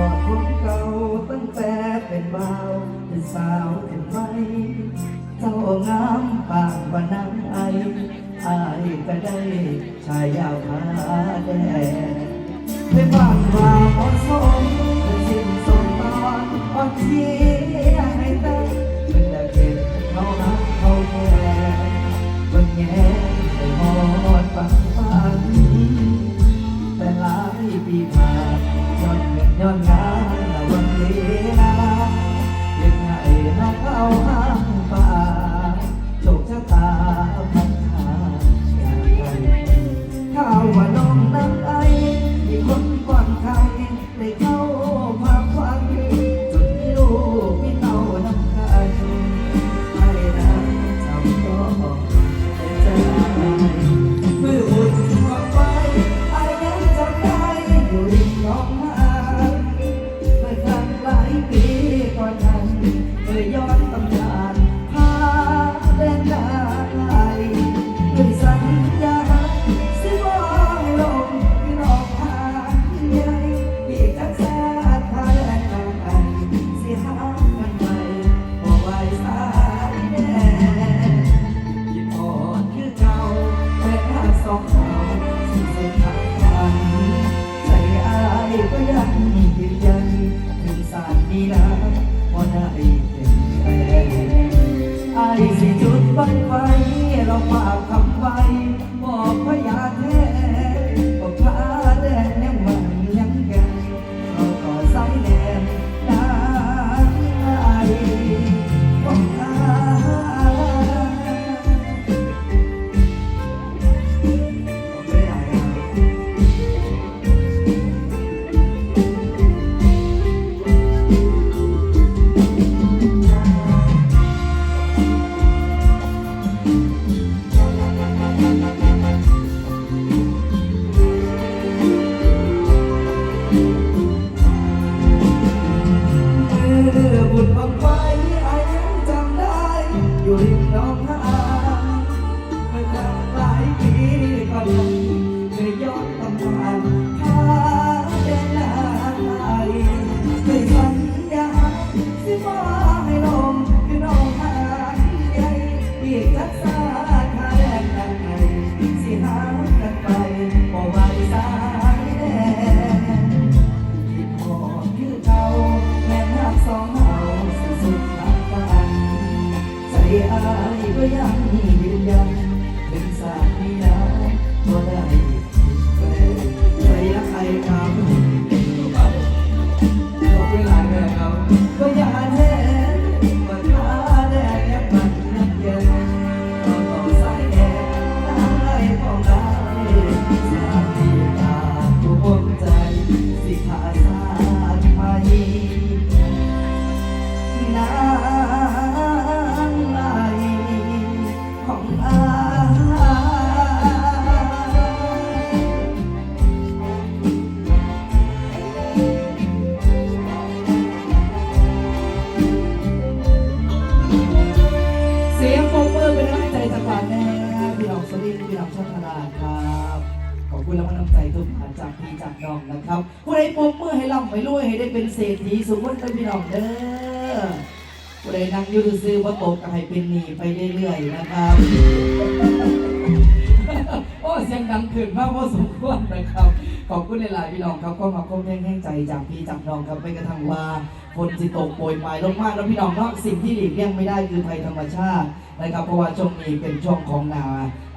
อดคนเก่าตั้งแต่เป็นบ่าว เป็นสาวเป็นไม้เจ้างามปากวันนั้นไออายก็ได้ชายยาวขาแดงเป็นบ้านว่าเหมาะสมเป็นสิ่งสมตอนอ่อนทีย กสองเราสิ้นสุดทางฝันใจอายก็ยังยืนยันถึงสารนี้นะว่าได้เป็นแฟนอายสิจุดบังไฟ อายก็ยังยืนยันเป็นสาดนี้แล้วก็ได้แฟนใจรักใครครับขอบคุณหลายเลยครับ อบคุณและกำลังใจทุกท่านจากพี่จากน้องนะครับผู้ใดปรบมือให้ร่ำให้รวยให้ได้เป็นเศรษฐีสุขวัฒน์พี่น้องเด้อผู้ใดนั่งอยืดซื้อว่าตกก็ให้เป็นหนี้ไปเรื่อยๆนะครับโอ้เสียงดังขึ้นมากพอสมควรนะครับขอบคุณหลายๆพี่น้องครับก็มาคมแห้งใจจากพี่จากน้องครับไปกระทั่งว่า ฝนจิตกโปรยปลายลงมากแล้วพี่น้องเนาะสิ่งที่หลีกเลี่ยงไม่ได้คือภัยธรรมชาตินะครับเพราะว่าช่วงนี้เป็นช่วงของหนา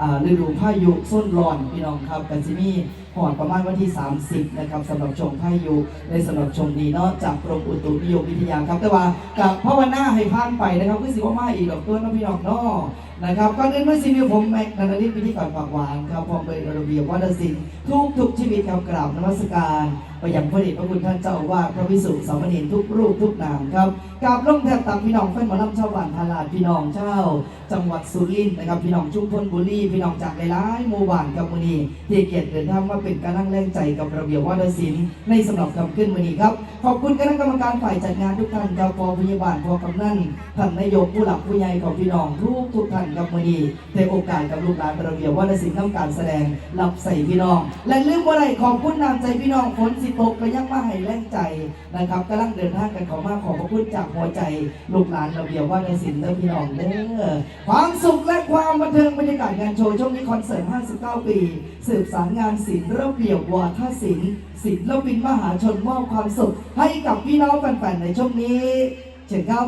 อ่าฤดูพายุส้นร้อนพี่น้องครับกันซิมี่หอดประมาณวันที่ 30 นะครับสำหรับชมพายุในสำหรับชมดีเนาะจากกรมอุตุนิยมวิทยาครับ แต่ว่ากับภาวนาให้ผ่านไปนะครับคือสิว่ามาอีกดอกตัวน้องพี่น้องเนาะนะครับก่อนอื่นเมื่อซีมิวผมแม็กนันทนิตพิธีกรปากหวานครับพร้อมเป็นระเบียบวัฒนศิลป์ทุกทุกชีวิตครับกราบนมัสการไปยังพระเดชพระคุณท่านเจ้าอาวาสพระวิสุทธิสามเณรทุกรูปทุกนามครับกราบลงแทบตักพี่น้องแฟนหมอลำชาวบ้านพาลาดพี่น้องเจ้า จังหวัดสุรินทร์นะครับพี่น้องชุมพลบุรีพี่น้องจากหลายๆหมู่บ้านกับมือนีที่เกียรติเดินทางมาเป็นการนั่งแรงใจกับระเบียบวัฒนศิลป์ในสำหรับคำขึ้นมือนีครับขอบคุณคณะกรรมการฝ่ายจัดงานทุกท่านครับพอพยาบาลพอกำนันท่านนายกผู้หลักผู้ใหญ่ของพี่น้องทุกทุกท่านกับมือนีในโอกาสกับลูกหลานระเบียบว่าศิลป์ทำการแสดงรับใส่พี่น้อง และลืมว่าไรขอบคุณนำใจพี่น้องฝนสิตกก็ยังมาให้แรงใจนะครับกำลังเดินทางกันเขอมาขอบพระคุณจากหัวใจลูกหลานเราเบียวว่าในสินเด้อพี่น้องเด้อความสุขและความบันเทิงบรรยากาศงานโชว์ช่วงนี้คอนเสิร์ต 59 ปี สืบสารงานศิลป์ระเบียบวาทศิลป์ศิลปินมหาชนมอบความสุขให้กับพี่น้องแฟนๆในช่วงนี้เชิญครับ